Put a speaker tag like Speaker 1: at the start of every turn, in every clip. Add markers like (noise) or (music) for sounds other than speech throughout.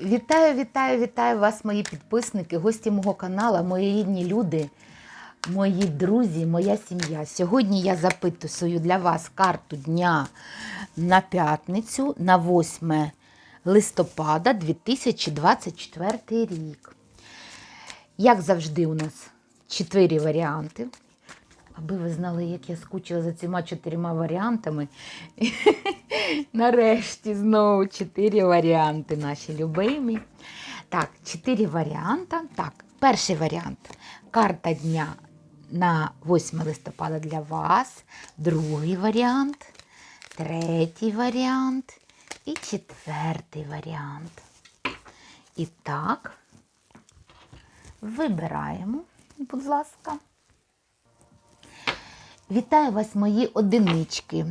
Speaker 1: Вітаю, вітаю, вітаю вас, мої підписники, гості мого каналу, мої рідні люди, мої друзі, моя сім'я. Сьогодні я записую для вас карту дня на п'ятницю, на 8 листопада 2024 рік. Як завжди, у нас чотири варіанти. Аби ви знали, як я скучила за цими чотирма варіантами. (laughs) Нарешті знову чотири варіанти наші любимі. Так, чотири варіанти. Так, перший варіант. Карта дня на 8 листопада для вас. Другий варіант, третій варіант і четвертий варіант. І так, вибираємо, будь ласка. Вітаю вас, мої одинички.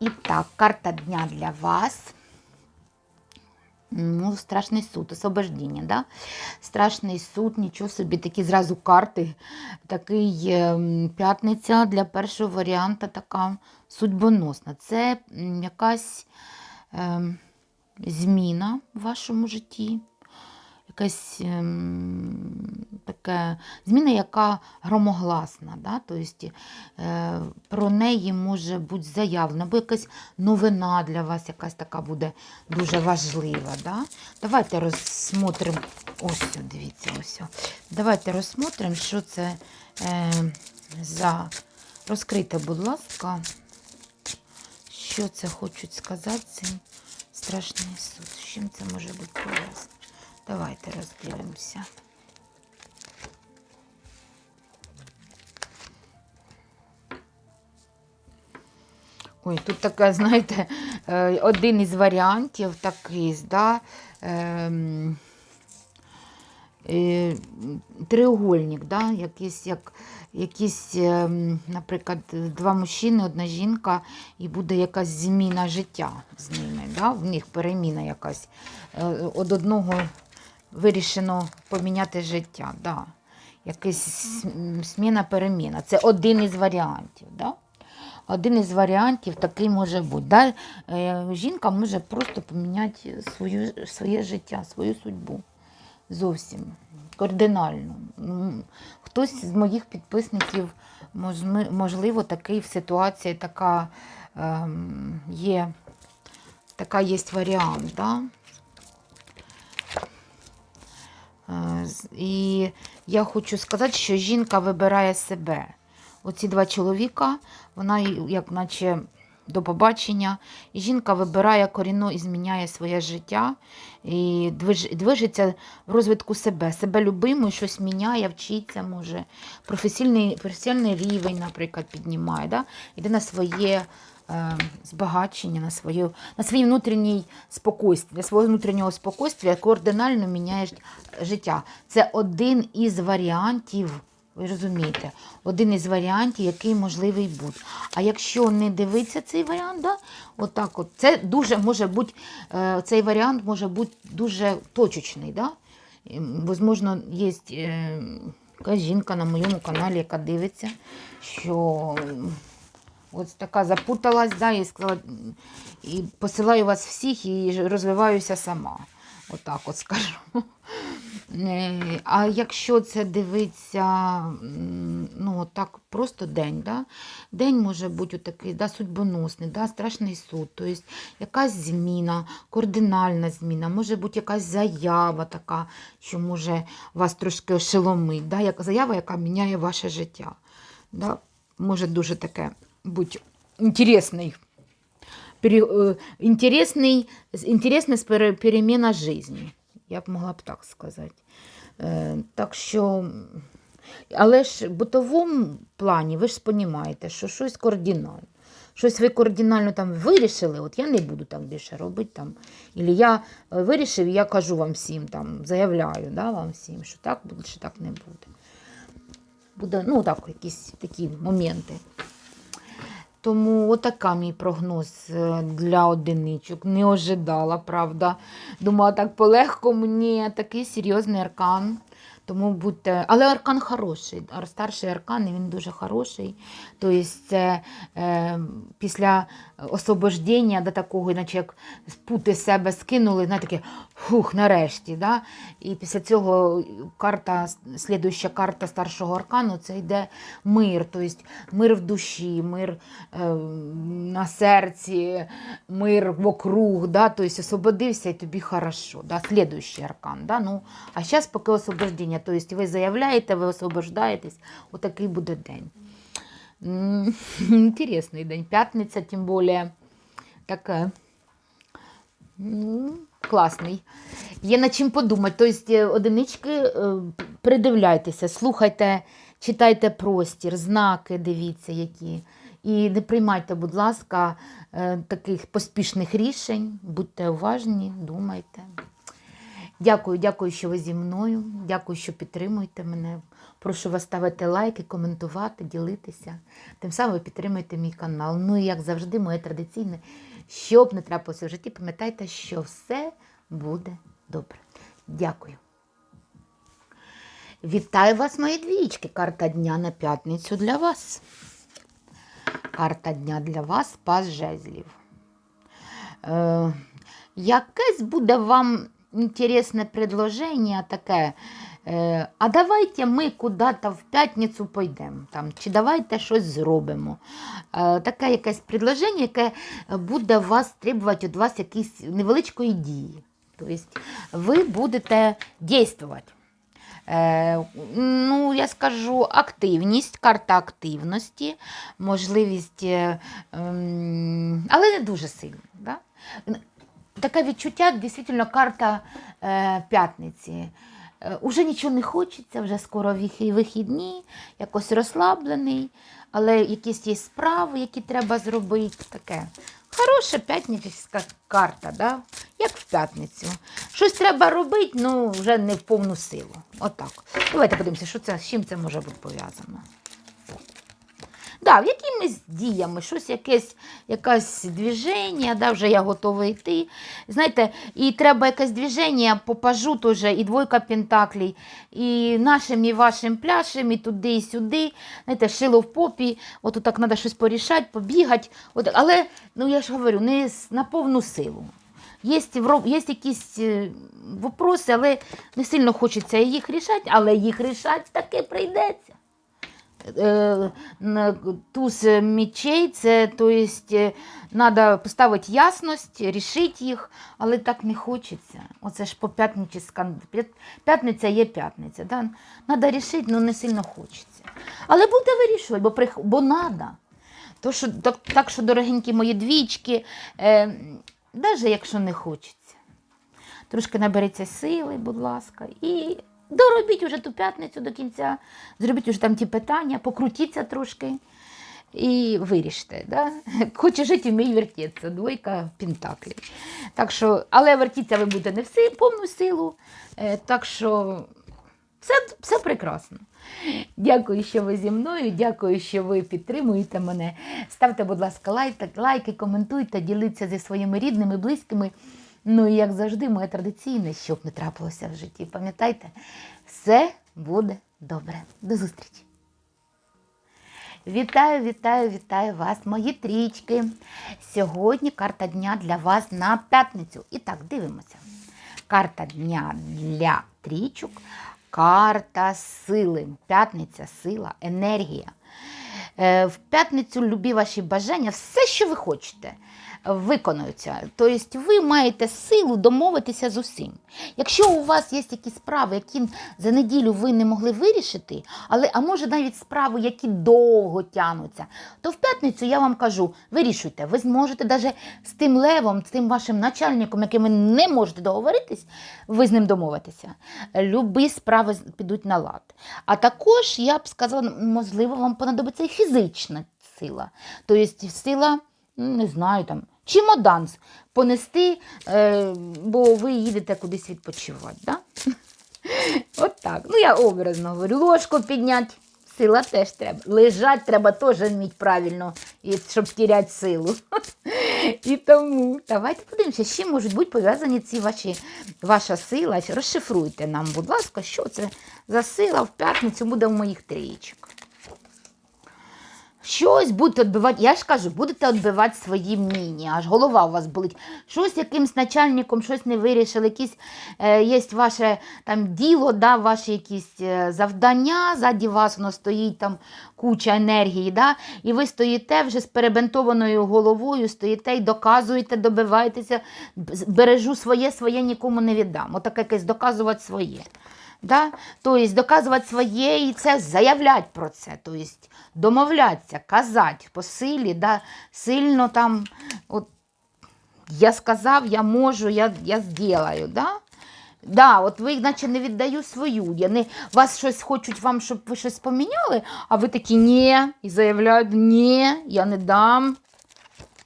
Speaker 1: І так, карта дня для вас. Ну, страшний суд, освобождення, да? Страшний суд, нічого собі, такі зразу карти. Такий ем, п'ятниця для першого варіанта така судьбоносна. Це якась ем, зміна в вашому житті. Якась ем, така зміна, яка громогласна. Да? Тобто, е, про неї може бути заявлено, або якась новина для вас, якась така буде дуже важлива. Да? Давайте розсмотримо. Ось, дивіться, ось. Давайте розсмотримо, що це е, за. Розкрийте, будь ласка, що це хочуть сказати цим страшний суд. З чим це може бути пов'язано? Давайте роздивимося. Ой, тут така, знаєте, е, один із варіантів такий, да, ем, е, треугольник, да, якийсь, як, якісь, ем, наприклад, два мужчини, одна жінка, і буде якась зміна життя з ними. Да, в них переміна якась. Е, Од одного вирішено поміняти життя. Да. Якась зміна переміна. Це один із варіантів. Да? Один із варіантів такий може бути. Да? Е, Жінка може просто поміняти свою, своє життя, свою судьбу. Зовсім кардинально. Ну, Хтось з моїх підписників, можливо, такий в ситуації така ем, є, така є варіант. Да? І я хочу сказати, що жінка вибирає себе. Оці два чоловіка, вона як наче до побачення, і жінка вибирає корінно і зміняє своє життя і движ- движеться в розвитку себе, себе любимою, щось міняє, вчиться, може, професійний, професійний рівень, наприклад, піднімає. Да? Йде на своє збагачення, на, свою, на свій внутрішній спокойстві, для свого внутрішнього спокійствия кардинально міняєш життя. Це один із варіантів. Ви розумієте, один із варіантів, який можливий бути. А якщо не дивитися цей варіант, да, отак от, це дуже може бути, е, цей варіант може бути дуже точечний. Да? Возможно, є е, якась жінка на моєму каналі, яка дивиться, що Ось така запуталась, да, і сказала, і посилаю вас всіх і розвиваюся сама. Отак от скажу. Е, А якщо це дивиться, ну так просто день, да? день може бути такий да, судьбоносний, да, страшний суд, тобто якась зміна, кардинальна зміна, може бути якась заява така, що може вас трошки ошеломить, да? як заява, яка міняє ваше життя. Да? Може дуже таке бути інтересний. Пере, е, інтересний, інтересна спер- переміна житті. Я б могла б так сказати. Е, так що, але ж в бутовому плані ви ж розумієте, що щось кардинально. Щось ви кардинально там вирішили, от я не буду так більше робити. Там. Ілі я е, вирішив, я кажу вам всім, там, заявляю да, вам всім, що так буде, що так не буде. Буде, ну так, якісь такі моменти. Тому отака мій прогноз е, для одиничок. Не ожидала, правда. Думала, так полегко мені такий серйозний аркан. Тому будьте. Але аркан хороший. Старший аркан він дуже хороший. Тобто це е, після освобождення до такого, наче як пути себе скинули, знаєте, таке фух, нарешті. Да? І після цього карта, слідуюча карта старшого аркану це йде мир. Тобто мир в душі, мир е, на серці, мир вокруг. Да? Тобто освободився і тобі хорошо. Да? Слідуючий аркан. Да? Ну, а зараз поки освобождення. Тобто ви заявляєте, ви освобождаєтесь, отакий буде день. Інтересний день. П'ятниця, тим більше така. Ну, класний. Є над чим подумати. Тобто, е, одинички, е, придивляйтеся, слухайте, читайте простір, знаки, дивіться, які. І не приймайте, будь ласка, е, таких поспішних рішень. Будьте уважні, думайте. Дякую, дякую, що ви зі мною. Дякую, що підтримуєте мене. Прошу вас ставити лайки, коментувати, ділитися. Тим самим ви підтримуєте мій канал. Ну і як завжди, моє традиційне, що б не трапилося в житті, пам'ятайте, що все буде добре. Дякую. Вітаю вас, мої двічки. Карта дня на п'ятницю для вас. Карта дня для вас пас жезлів. Е, якесь буде вам інтересне предложення таке. Е, а давайте ми куди-то в п'ятницю пойдемо, чи давайте щось зробимо. Е, таке якесь предложення, яке буде вас требувати від вас якісь невеличкої дії. Тобто ви будете дійствувати. Е, ну, я скажу, активність, карта активності, можливість, е, ем, але не дуже сильно. Да? Таке відчуття, дійсно, карта е, п'ятниці. Е, уже нічого не хочеться, вже скоро вихідні, якось розслаблений, але якісь є справи, які треба зробити. Таке. Хороша п'ятничська карта, да? як в п'ятницю. Щось треба робити, ну вже не в повну силу. Отак. Давайте подивимося, що це, з чим це може бути пов'язано. Да, якимись діями, щось якесь, якесь движення, да, вже я готова йти. Знаєте, і треба якесь движення по пажу теж, і двойка пентаклей, і нашим, і вашим пляшем, і туди, і сюди. Знаєте, шило в попі, от так треба щось порішати, побігати. От, але, ну я ж говорю, не на повну силу. Є, є якісь е, вопроси, але не сильно хочеться їх рішати, але їх рішати таки прийдеться. Е, туз мечей, це то е, поставити ясність, рішити їх, але так не хочеться. Оце ж по п'ятниці п'ятниця є п'ятниця. Да? Надо рішити, але не сильно хочеться. Але буде вирішувати, бо, прих... бо надо. То, що, так, так що, дорогенькі мої двічки, е, навіть якщо не хочеться. Трошки наберіться сили, будь ласка, і доробіть уже ту п'ятницю до кінця, зробіть уже там ті питання, покрутіться трошки і виріште. Да? Хоче жити, вмій вертеться. Двойка пентаклів. Так що, але вертіться ви будете не в си- повну силу. Е, так що все, все прекрасно. Дякую, що ви зі мною. Дякую, що ви підтримуєте мене. Ставте, будь ласка, лайки, лайки, коментуйте, діліться зі своїми рідними, близькими. Ну і як завжди, моє традиційне, щоб не трапилося в житті. Пам'ятайте, все буде добре. До зустрічі! Вітаю, вітаю, вітаю вас, мої трічки. Сьогодні карта дня для вас на п'ятницю. І так, дивимося. Карта дня для трічок, карта сили. П'ятниця, сила, енергія. Е, В п'ятницю любі ваші бажання, все, що ви хочете, виконуються. Тобто ви маєте силу домовитися з усім. Якщо у вас є якісь справи, які за неділю ви не могли вирішити, але а може навіть справи, які довго тягнуться, то в п'ятницю я вам кажу, вирішуйте. Ви зможете навіть з тим левом, з тим вашим начальником, яким ви не можете договоритись, ви з ним домовитеся. Любі справи підуть на лад. А також я б сказала, можливо, вам понадобиться і фізична сила. Тобто сила, не знаю, там, чемодан понести, е, бо ви їдете кудись відпочивати. Да? (laughs) От так. Ну, я образно говорю, ложку підняти, Сила теж треба. Лежать треба теж вміти правильно, щоб тіряти силу. (laughs) І тому давайте подивимося, з чим можуть бути пов'язані ці ваші, ваша сила. Розшифруйте нам, будь ласка, що це за сила в п'ятницю буде в моїх трієчок. Щось будете відбивати, я ж кажу, будете відбивати свої міні, аж голова у вас болить. Щось якимсь начальником, щось не вирішили, якісь е, є ваше там діло, да, ваші якісь е, завдання, ззаді вас воно стоїть там куча енергії, да, і ви стоїте вже з перебинтованою головою, стоїте і доказуєте, добиваєтеся, бережу своє, своє нікому не віддам. Отаке якесь доказувати своє. Да? Тобто доказувати своє і це заявляти про це. Тобто домовлятися, казати по силі, да? сильно там, от, я сказав, я можу, я, я зроблю. Да? Да, от ви, наче не віддаю свою. Я не, вас щось хочуть вам, щоб ви щось поміняли, а ви такі ні, і заявляють, ні, я не дам.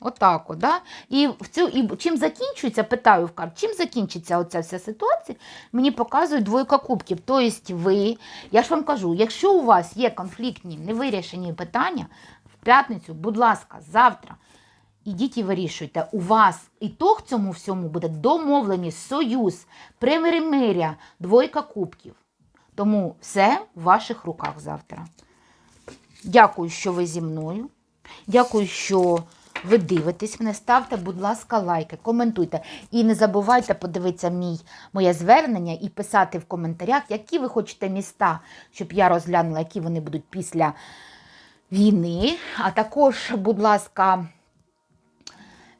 Speaker 1: Отак, от, да? І, в цю, і чим закінчується, питаю в карт, чим закінчиться оця вся ситуація, мені показують двойка кубків. Тобто ви, я ж вам кажу, якщо у вас є конфліктні, невирішені питання, в п'ятницю, будь ласка, завтра ідіть і вирішуйте. У вас ітог цьому всьому буде домовленість, союз, примиря, двойка кубків. Тому все в ваших руках завтра. Дякую, що ви зі мною. Дякую, що ви дивитесь мене. Ставте, будь ласка, лайки, коментуйте. І не забувайте подивитися мій, моє звернення і писати в коментарях, які ви хочете міста, щоб я розглянула, які вони будуть після війни. А також, будь ласка.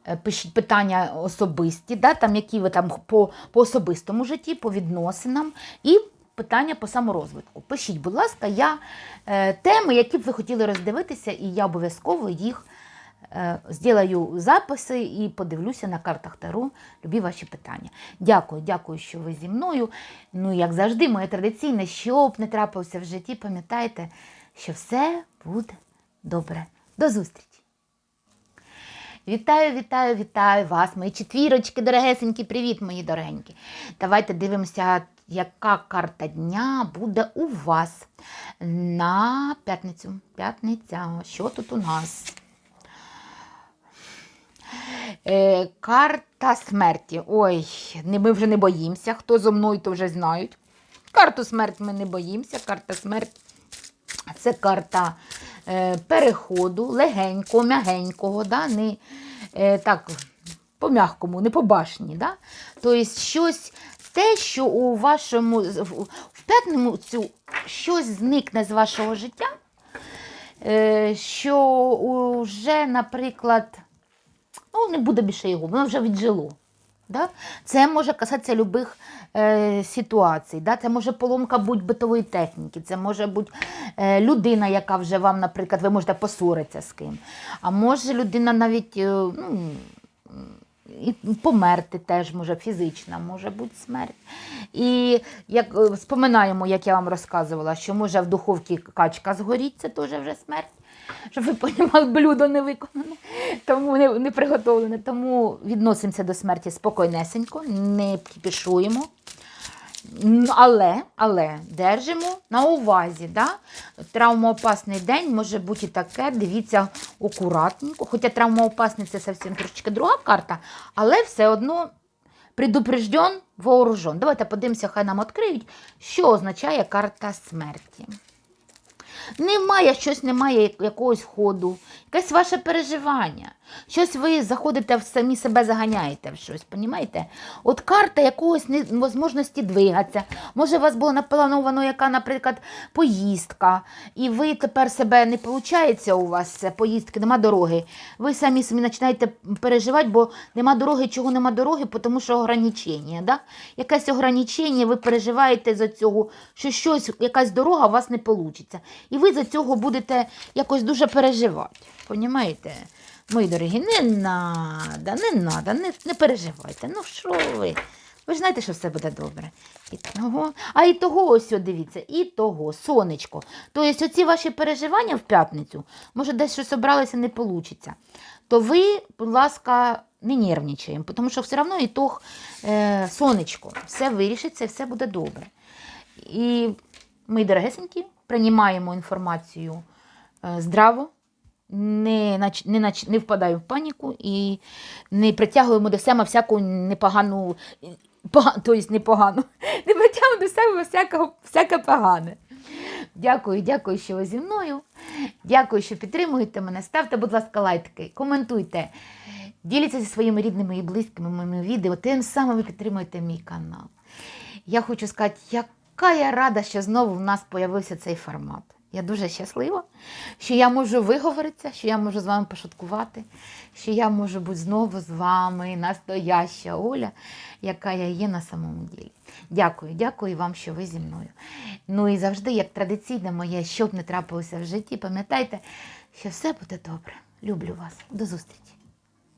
Speaker 1: е, Пишіть питання особисті, да, там, які ви там по, по особистому житті, по відносинам, і питання по саморозвитку. Пишіть, будь ласка, я е, теми, які б ви хотіли роздивитися, і я обов'язково їх е, зроблю записи і подивлюся на картах Таро любі ваші питання. Дякую, дякую, що ви зі мною. Ну, як завжди, моє традиційне, що б не трапилося в житті, пам'ятайте, що все буде добре. До зустрічі! Вітаю, вітаю, вітаю вас, мої четвірочки, дорогесенькі, привіт, мої дорогенькі. Давайте дивимося, яка карта дня буде у вас на п'ятницю. П'ятниця. Що тут у нас? Е, карта смерті. Ой, ми вже не боїмося. Хто зо мною, то вже знають. Карту смерті ми не боїмося. Карта смерті це карта е, переходу, легенького, м'ягенького, да? не е, так, по м'ягкому, не по башні. Да? Тобто щось те, що у вашому в п'ятницю щось зникне з вашого життя, е, що вже, наприклад, ну, не буде більше його, воно вже віджило. Да? Це може касатися любих е, ситуацій. Да? Це може поломка будь битової техніки, це може бути е, людина, яка вже вам, наприклад, ви можете посоритися з ким. А може людина навіть е, ну, і померти теж може фізична, може бути смерть. І як е, споминаємо, як я вам розказувала, що може в духовці качка згоріть, це теж вже смерть. Щоб ви розуміли, блюдо не виконане, тому не, не приготовлене. Тому відносимося до смерті спокійнесенько, не кіпішуємо. Але, але держимо на увазі. Да? Травмоопасний день може бути таке, дивіться акуратненько. Хоча травмоопасний це зовсім трошечки друга карта, але все одно предупрежден, вооружен. Давайте подивимося, хай нам відкриють, що означає карта смерті. Немає, щось немає якогось ходу, якесь ваше переживання. Щось ви заходите в самі себе заганяєте в щось, понімаєте? От карта якогось невозможності двигатися. Може, у вас було наплановано яка, наприклад, поїздка, і ви тепер себе не виходить у вас поїздки, нема дороги. Ви самі самі починаєте переживати, бо нема дороги, чого нема дороги, тому що ограничення. Да? Якесь ограничення, ви переживаєте за цього, що щось, якась дорога у вас не вийде. І ви за цього будете якось дуже переживати. Понімаєте? Мої дорогі, не надо, не надо, не, не переживайте. Ну що ви? Ви ж знаєте, що все буде добре. І того, а і того, ось, дивіться, і того, сонечко. Тобто оці ваші переживання в п'ятницю, може, десь щось обралося, не вийде. То ви, будь ласка, не нервничаємо, тому що все одно ітог е, сонечко. Все вирішиться і все буде добре. І, мої дорогесенькі, сприймаємо інформацію е, здраво, не, не, не впадаємо в паніку і не притягуємо до себе всяку непогану, пога, тобто непогану, (laughs) не притягуємо до себе всякого, всяке погане. Дякую, дякую, що ви зі мною. Дякую, що підтримуєте мене. Ставте, будь ласка, лайки, коментуйте, діліться зі своїми рідними і близькими моїми відео. Тим самим ви підтримуєте мій канал. Я хочу сказати, яка я рада, що знову в нас з'явився цей формат. Я дуже щаслива, що я можу виговоритися, що я можу з вами пошуткувати, що я можу бути знову з вами, настояща Оля, яка я є на самому ділі. Дякую, дякую вам, що ви зі мною. Ну і завжди, як традиційне моє, що б не трапилося в житті, пам'ятайте, що все буде добре. Люблю вас. До зустрічі!